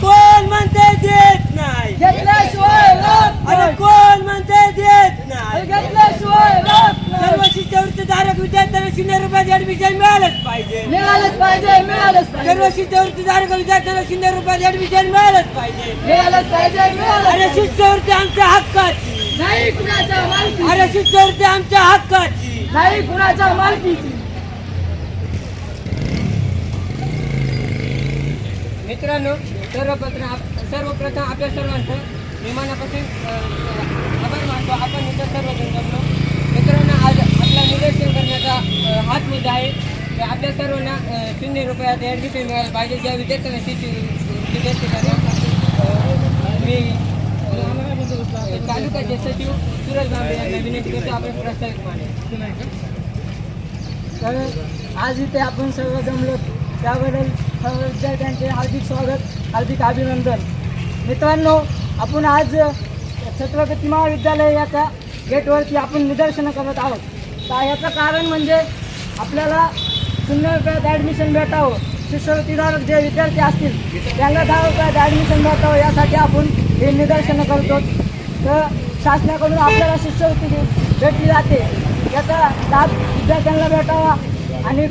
कोण म्हणते देत नाही? घेतल्याशिवाय अरे नाही. कोण म्हणते देत नाही? घेतल्याशिवाय सर्व नाही. शिष्यवृत्तीधारक विद्यार्थ्यांना शून्य रुपयात ऍडमिशन मिळालंच पाहिजे. मिळालंच पाहिजे मिळालंच सर्व पाहिजे शिष्यवृत्तीधारक विद्यार्थ्यांना शून्य रुपयात ऍडमिशन मिळालंच पाहिजे. मिळालंच पाहिजे मिळालंच अरे. शिष्यवृत्ती आमच्या हक्काची. नाही कुणाच्या मालकी अरे शिष्यवृत्ती आमच्या हक्काची. नाही कुणाच्या मालकीची. मित्रांनो सर्वप्रथम आप- सर्वप्रथम आपल्या सर्वांचं विमानापासून आभार मानतो. आपण इथं सर्वजण करतो मित्रांनो आज आपला निदर्शन करण्याचा हाच मुद्दा आहे की आपल्या सर्वांना शून्य रुपयात ॲडमिशन मिळायला पाहिजे. ज्या विद्यार्थ्यांना शिष्य विद्यार्थी मी अ, तालुक्याचे सचिव सुरज भांबे यांना विनंती करतो. आपण प्रस्तावित माने. तर आज इथे आपण सर्व जमलो. त्याबद्दल विद्यार्थ्यांचे हार्दिक स्वागत हार्दिक अभिनंदन. मित्रांनो आपण आज छत्रपती महाविद्यालय याच्या गेटवरती आपण निदर्शनं करत आहोत. तर याचं कारण म्हणजे आपल्याला शून्य रुपयात ॲडमिशन भेटावं शिष्यवृत्तीधारक जे विद्यार्थी असतील त्यांना दहा रुपयात ॲडमिशन भेटावं यासाठी आपण हे निदर्शनं करतो. तर शासनाकडून आपल्याला शिष्यवृत्ती भेटली जाते. याचा लाभ विद्यार्थ्यांना भेटावा आणि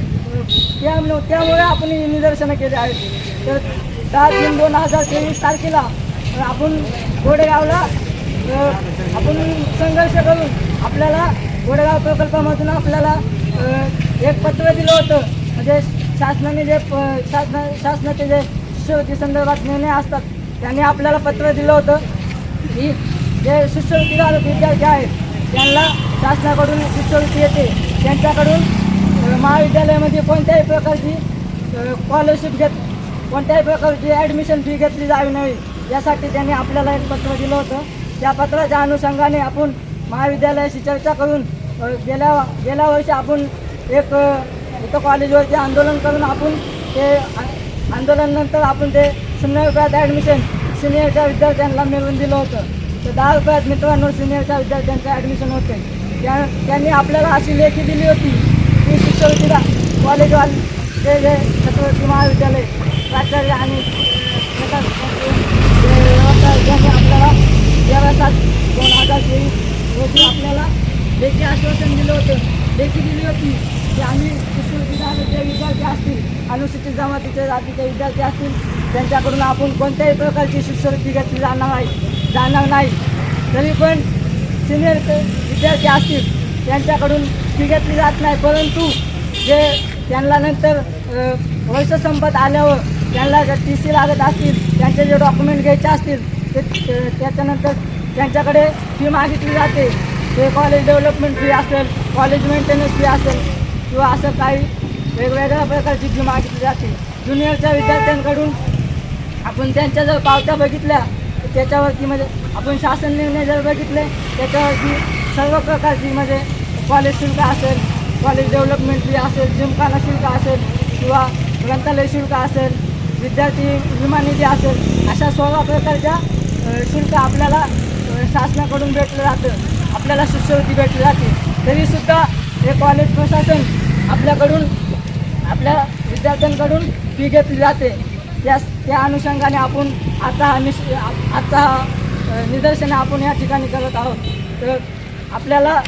त्यामुळे त्यामुळे आपण निदर्शनं केली आहेत. तर दहा जून दोन हजार तेवीस तारखेला आपण गोडेगावला आपण संघर्ष करून आपल्याला गोडेगाव प्रकल्पामधून आपल्याला एक पत्र दिलं होतं. म्हणजे शासनाने जे प- शासना शासनाचे जे शिष्यवृत्ती संदर्भात निर्णय असतात त्यांनी आपल्याला पत्र दिलं होतं. की जे शिष्यवृत्तीला विद्यार्थी आहेत त्यांना शासनाकडून शिष्यवृत्ती येते. त्यांच्याकडून महाविद्यालयामध्ये कोणत्याही प्रकारची स्कॉलरशिप घेत कोणत्याही प्रकारची ॲडमिशन फी घेतली जावी नाही यासाठी त्यांनी आपल्याला एक पत्र दिलं होतं. त्या पत्राच्या अनुषंगाने आपण महाविद्यालयाशी चर्चा करून गेल्या गेल्या वर्षी आपण एक इथं कॉलेजवरती आंदोलन करून आपण ते आंदोलनानंतर आपण ते शून्य रुपयात ॲडमिशन सिनियरच्या विद्यार्थ्यांना मिळवून दिलं होतं. तर दहा रुपयात मित्रांनो सिनियरच्या विद्यार्थ्यांचं ॲडमिशन होते. त्या त्यांनी आपल्याला अशी लेखी दिली होती विश्वविद्यालय शिष्यवृत्तीला कॉलेजवाले ते जे छत्रपती महाविद्यालय प्राचार्य आणि अ, आपल्याला व्यवस्था त्यांनी आपल्याला दोन हजार तेवीस रोजी आपल्याला लेखी आश्वासन दिलं होतं. लेखी दिली होती की आम्ही विश्वविद्यालयाचे विद्यार्थी असतील अनुसूचित जमातीचे जातीचे विद्यार्थी असतील त्यांच्याकडून आपण कोणत्याही प्रकारची शिष्यवृत्ती घेतली जाणार नाही जाणार नाही. तरी पण सिनियर विद्यार्थी असतील त्यांच्याकडून फी घेतली जात नाही. परंतु जे त्यांना नंतर वर्ष संपत आल्यावर त्यांना टी सी लागत असतील त्यांचे जे डॉक्युमेंट घ्यायचे असतील ते त्याच्यानंतर त्यांच्याकडे फी मागितली जाते. ते कॉलेज डेव्हलपमेंट फी असेल कॉलेज मेंटेनन्स फी असेल किंवा असं काही वेगवेगळ्या प्रकारची फी मागितली जाते. ज्युनियरच्या विद्यार्थ्यांकडून आपण त्यांच्या जर पावत्या बघितल्या तर त्याच्यावरती म्हणजे आपण शासन निर्णय जर बघितले त्याच्यावरती सर्व प्रकारची म्हणजे कॉलेज शुल्क असेल कॉलेज डेव्हलपमेंट फी असेल जिमखाना शुल्क असेल किंवा ग्रंथालय शुल्क असेल विद्यार्थी विमा निधी असेल अशा सोळा प्रकारच्या शुल्क आपल्याला शासनाकडून भेटलं जातं. आपल्याला शिष्यवृत्ती भेटली जाते. तरीसुद्धा हे कॉलेज प्रशासन आपल्याकडून आपल्या विद्यार्थ्यांकडून फी घेतली जाते. त्या त्या अनुषंगाने आपण आता हा निश आजचा हा निदर्शन आपण या ठिकाणी करत आहोत. तर आपल्याला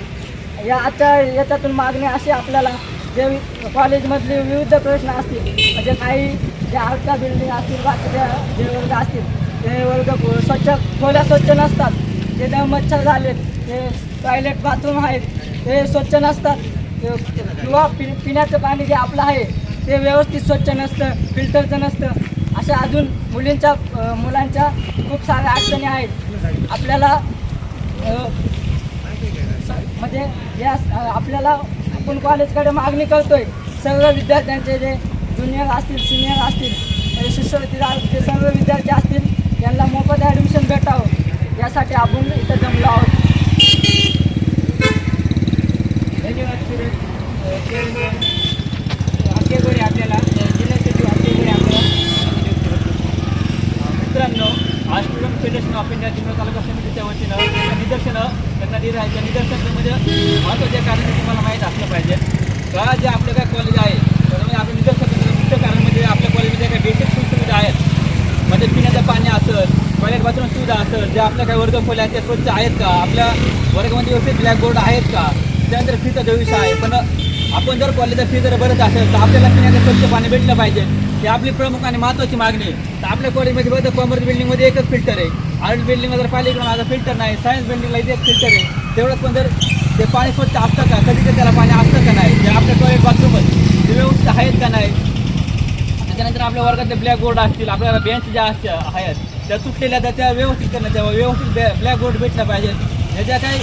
या आजच्या याच्यातून मागणी अशी आपल्याला जे कॉलेजमधले विविध प्रश्न असतील म्हणजे काही जे आर्टच्या बिल्डिंग असतील बाकीच्या जे वर्ग असतील ते वर्ग स्वच्छ खोल्या स्वच्छ नसतात. जे त्या मच्छर झालेत ते टॉयलेट बाथरूम आहेत ते स्वच्छ नसतात. किंवा पि पिण्याचं पाणी जे आपलं आहे ते व्यवस्थित स्वच्छ नसतं फिल्टरचं नसतं. अशा अजून मुलींच्या मुलांच्या खूप साऱ्या अडचणी आहेत. आपल्याला म्हणजे या आपल्याला आपण कॉलेजकडे मागणी करतोय. सर्व विद्यार्थ्यांचे जे ज्युनियर असतील सिनियर असतील शिष्यवृत्ती जे सर्व विद्यार्थी असतील त्यांना मोफत ॲडमिशन भेटावं. यासाठी आपण इथं जमलो आहोत. धन्यवाद आपल्याला. अ, जिल्हा सचिव आपल्याला. मित्रांनो आज स्टुडंट फेडरेशन ऑफ इंडिया जिल्हा तालुका समितीच्या वतीनं निदर्शनं त्यांना दिलं आहे त्या निदर्शनामध्ये म्हणजे महत्त्वाच्या कारण तुम्हाला माहीत असलं पाहिजे. का जे आपलं काय कॉलेज आहे? त्याच्यामध्ये आपलं निदर्शन मुख्य कारण म्हणजे आपल्या कॉलेजमध्ये काही बेसिक सुविधा आहेत. म्हणजे पिण्याचं पाणी असेल टॉयलेट बाथरूम सुविधा असेल जे आपल्या काही वर्ग खोल्या आहेत त्या स्वच्छ आहेत का? आपल्या वर्गामध्ये व्यवस्थित ब्लॅकबोर्ड आहेत का? त्यानंतर फीचा जो विषय आहे पण आपण जर कॉलेजचा फी जर बरंच असेल तर आपल्याला पिण्याचं स्वच्छ पाणी भेटलं पाहिजे. ही आपली प्रमुख आणि महत्त्वाची मागणी आहे. तर आपल्या कॉलेजमध्ये बघा कॉमर्स बिल्डिंगमध्ये एकच फिल्टर आहे. आर्ट बिल्डिंगला जर पाहिजे माझा फिल्टर नाही सायन्स बिल्डिंगला इथे एक फिल्टर आहे. तेवढंच पण जर ते पाणी स्वच्छ असतं का कधी तर त्याला पाणी असतं का नाही जे आपल्या टॉयलेट बाथरूमच ते व्यवस्थित आहेत का नाही? त्याच्यानंतर आपल्या वर्गातले ब्लॅक बोर्ड असतील आपल्याला बेंच ज्या असतील आहेत त्या तुटलेल्या त्या त्या व्यवस्थित करण्यात यावं व्यवस्थित ब्लॅक बोर्ड भेटल्या पाहिजे ह्याच्या काही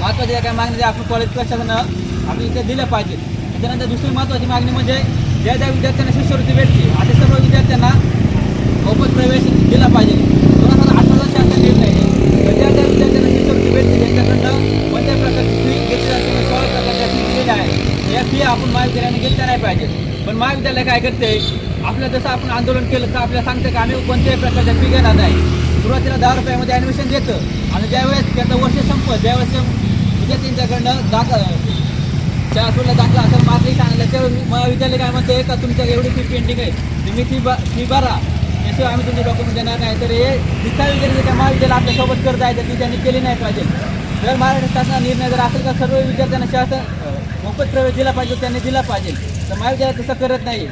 महत्त्वाच्या ज्या काही मागण्या ज्या आपण कॉलेज प्रशासनानं आपल्याला त्या दिल्या पाहिजे त्याच्यानंतर दुसरी महत्त्वाची मागणी म्हणजे ज्या ज्या विद्यार्थ्यांना शिष्यवृत्ती भेटते अशा सर्व विद्यार्थ्यांना मोफत प्रवेश दिला पाहिजे. दोन हजार अठराचा शासन निर्णय तर ज्या ज्या विद्यार्थ्यांना शिष्यवृत्ती भेटते त्यांच्याकडनं कोणत्या प्रकारची फी घेतली जाते किंवा सोळा प्रकारच्या फी दिलेल्या आहे या फी आपण महाविद्यालयाने घेतल्या नाही पाहिजे पण महाविद्यालय काय करते आपलं जसं आपण आंदोलन केलं तर आपल्याला सांगतं की आम्ही कोणत्याही प्रकारच्या फी घेणार नाही. सुरुवातीला दहा रुपयामध्ये ॲडमिशन देतं आणि ज्यावेळेस त्याचं वर्ष संपत ज्यावेळेस विद्यार्थ्यांच्याकडनं दाखल शाळा दाखला असं मार्कही सांगितलं तर महाविद्यालय काय म्हणते का तुमच्या एवढी फी पेंडिंग आहे? तुम्ही ती ब फी भरा. याशिवाय आम्ही तुमचे डॉक्युमेंट देणार नाही. तर हे शिक्षा विद्यार्थी त्या महाविद्यालय आपल्यासोबत करत आहे तर ती त्यांनी केली नाही पाहिजे. जर महाराष्ट्र शासनाचा निर्णय जर असेल का सर्व विद्यार्थ्यांना शासन मोफत प्रवेश दिला पाहिजे त्यांनी दिला पाहिजे. तर महाविद्यालय तसं करत नाही.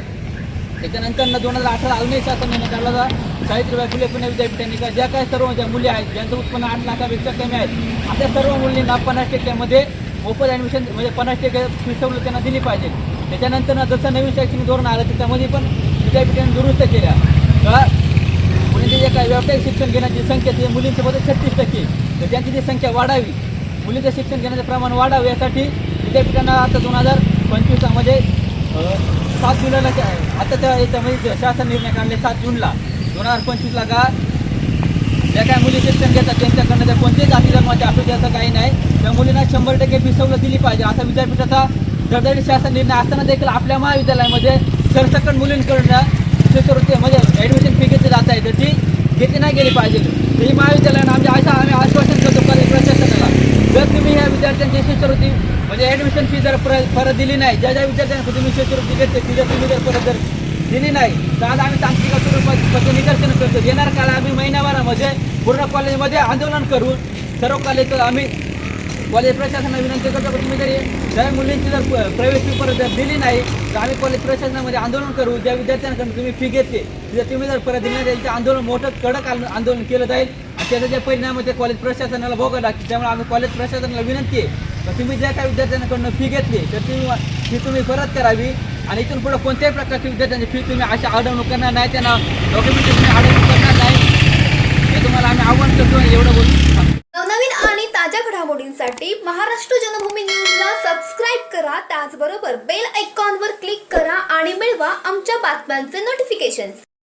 त्याच्यानंतर दोन हजार अठरा अजूनही शासनाने काढला सावित्रीबाई फुले पुणे विद्यापीठाने का ज्या काही सर्व ज्या मुली आहेत ज्यांचं उत्पन्न आठ लाखापेक्षा कमी आहेत अशा सर्व मुलींना पन्नास टक्क्यामध्ये मोफत ॲडमिशन म्हणजे पन्नास टक्के फी सवलत त्यांना दिली पाहिजे. त्याच्यानंतर ना जसं नवीन शैक्षणिक धोरण आलं त्याच्यामध्ये पण विद्यापीठाने दुरुस्त केल्या. का? मुलींचे जे काही व्यावसायिक शिक्षण घेण्याची संख्या ती मुलींसोबत छत्तीस टक्के तर त्यांची ती संख्या वाढावी मुलीचं शिक्षण घेण्याचं प्रमाण वाढावं यासाठी विद्यापीठांना आता दोन हजार पंचवीसामध्ये सात जुलैला त्या- याच्यामध्ये शासन निर्णय काढले सात जूनला. दोन हजार पंचवीसला का ज्या काय मुली शिक्षण घेतात त्यांच्याकडनं त्या कोणत्याही जाती धर्माच्या असू द्यायचं काही नाही. त्या मुलींना शंभर टक्के फी सवलत दिली पाहिजे. असा विद्यापीठाचा दरदरी शासन निर्णय असताना देखील आपल्या महाविद्यालयामध्ये सरसकट मुलींकडनं शिष्यवृत्ती म्हणजे ॲडमिशन फी घेतली जात आहे तर ती घेतली नाही गेली पाहिजे. तर ही महाविद्यालयानं आमच्या असं आम्ही आश्वासन करतो कॉलेज प्रशासनाला? जर तुम्ही ह्या विद्यार्थ्यांची शिष्यवृत्ती म्हणजे ॲडमिशन फी जर परत दिली नाही ज्या ज्या विद्यार्थ्यांना तुम्ही शिष्यवृत्ती घेतली तिच्या तुम्ही जर परत जर दिली नाही. तर आज आम्ही तांत्रिक स्वरूपात निदर्शन करतो. येणार काळ आम्ही महिन्याभरामध्ये पूर्ण कॉलेजमध्ये आंदोलन करून सर्व कॉलेज आम्ही कॉलेज प्रशासनाला विनंती करतो की तुम्ही जरी जर मुलींची जर प्रवेश पेपर परत जर दिली नाही तर आम्ही कॉलेज प्रशासनामध्ये आंदोलन करू. ज्या विद्यार्थ्यांकडून तुम्ही फी घेतली जर तुम्ही जर परत दिली नाही आंदोलन मोठं कडक आंदोलन केलं जाईल. आणि त्याचा जे परिणाम आहे ते कॉलेज प्रशासनाला भोगावं लागते त्यामुळे आम्ही कॉलेज प्रशासनाला विनंती आहे तुम्ही ज्या काही विद्यार्थ्यांकडून फी घेतली तर तुम्ही फी तुम्ही परत करावी. आणि इथून पुढे कोणत्याही प्रकारची विद्यार्थ्यांची फी तुम्ही अशा अडवणूक करणार नाही त्यांना डॉक्युमेंटेशन अडवणूक करणार नाही. हे तुम्हाला आम्ही आव्हान करतो एवढं बोलतो नवनवीन आणि ताज्या घडामोडींसाठी महाराष्ट्र जनभूमी न्यूजला सबस्क्राईब करा. त्याचबरोबर बेल आयकॉनवर क्लिक करा आणि मिळवा आमच्या बातम्यांचे नोटिफिकेशन्स